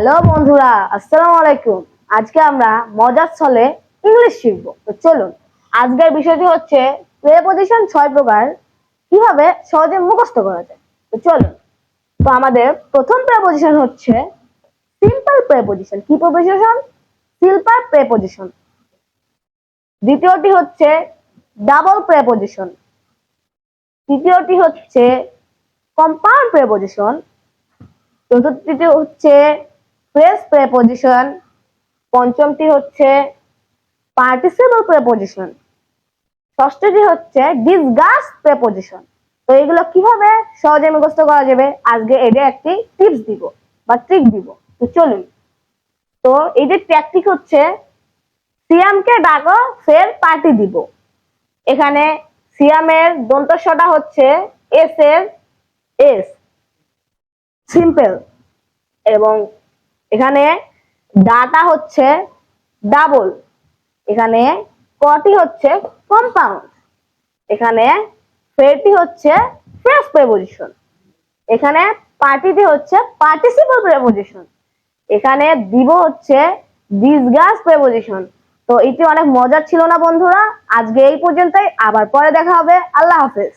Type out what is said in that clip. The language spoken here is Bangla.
হ্যালো বন্ধুরা, আসসালামু আলাইকুম। আজকে আমরা মজার ছলে ইংলিশ শিখব। তো চলুন, আজকের বিষয়টি হচ্ছে প্রেপোজিশন ছয় প্রকার কীভাবে সহজে মুখস্থ করা যায়। তো চলুন, তো আমাদের প্রথম প্রেপোজিশন হচ্ছে সিম্পল প্রেপোজিশন কি প্রেপোজিশন সিম্পল প্রেপোজিশন দ্বিতীয়টি হচ্ছে ডাবল প্রেপোজিশন তৃতীয়টি হচ্ছে কম্পাউন্ড প্রেপোজিশন চতুর্থটি হচ্ছে ফ্রেশ প্রেপোজিশন পঞ্চমটি হচ্ছে পার্টিসিপল প্রেপোজিশন ষষ্ঠটি হচ্ছে ডিসগাস প্রেপোজিশন তো এগুলো কীভাবে সহজে মুখস্থ করা যাবে? আজকে এদের একটি টিপস দিব বা ট্রিক দিব। তো চলুন। তো এই যে ট্যাকটিক হচ্ছে, সিয়ামকে ডাকো, ফের পার্টি দিব। এখানে সিয়ামের দন্তস্বটা হচ্ছে এস এর এস সিম্পল এবং এখানে ডাটা হচ্ছে ডাবল এখানে কটি হচ্ছে কম্পাউন্ড এখানে ফেরটি হচ্ছে ফ্রেশ প্রেপোজিশন এখানে পার্টিটি হচ্ছে পার্টিসিপল প্রেপোজিশন এখানে দিব হচ্ছে ডিসগাস প্রেপোজিশন তো এটি অনেক মজার ছিল না বন্ধুরা? আজকে এই পর্যন্তই, আবার পরে দেখা হবে। আল্লাহ হাফেজ।